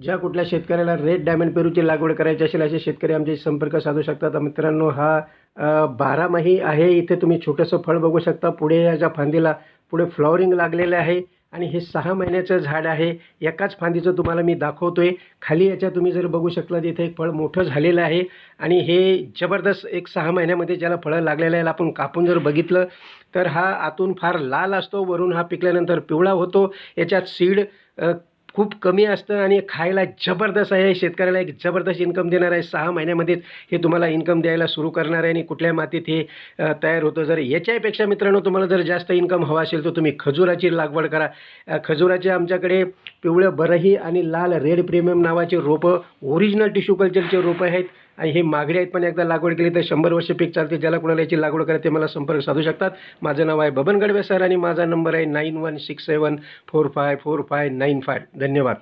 ज्या कुठल्या शेतकऱ्याला रेड डायमंड पेरूची लागवड करायची असेल असे शेतकरी आमच्याशी संपर्क साधू शकतात. मित्रांनो हा बारामाही आहे. इथे तुम्ही छोटंसं फळ बघू शकता. पुढे याच्या फांदीला पुढे फ्लॉवरिंग लागलेलं आहे आणि हे सहा महिन्याचं झाड आहे. एकाच फांदीचं तुम्हाला मी दाखवतो आहे खाली याच्या तुम्ही जर बघू शकला इथे एक फळ मोठं झालेलं आहे आणि हे जबरदस्त एक सहा महिन्यामध्ये ज्याला फळं लागलेलं आहे आपण कापून जर बघितलं तर हा आतून फार लाल असतो. वरून हा पिकल्यानंतर पिवळा होतो. याच्यात सीड खूप कमी असतं आणि खायला जबरदस्त आहे. शेतकऱ्याला एक जबरदस्त इन्कम देणार आहे. सहा महिन्यामध्येच हे तुम्हाला इन्कम द्यायला सुरू करणार आहे आणि कुठल्या मातीत हे तयार होतं. जर याच्यापेक्षा मित्रांनो तुम्हाला जर जास्त इन्कम हवा असेल तर तुम्ही खजुराची लागवड करा. खजुराचे आमच्याकडे पिवळं बरही आणि लाल रेड प्रीमियम नावाचे रोपं ओरिजिनल टिश्यू कल्चरचे रोपं आहेत. आणि हे मागडे आहेत पण एकदा लागवड केली तर शंभर वर्ष पीक चालते ज्याला कोणाला याची लागवड करायची ते मला संपर्क साधू शकतात. माझं नाव आहे बबन गडवे सर आणि माझा नंबर आहे nine one six seven four five four five nine five. धन्यवाद.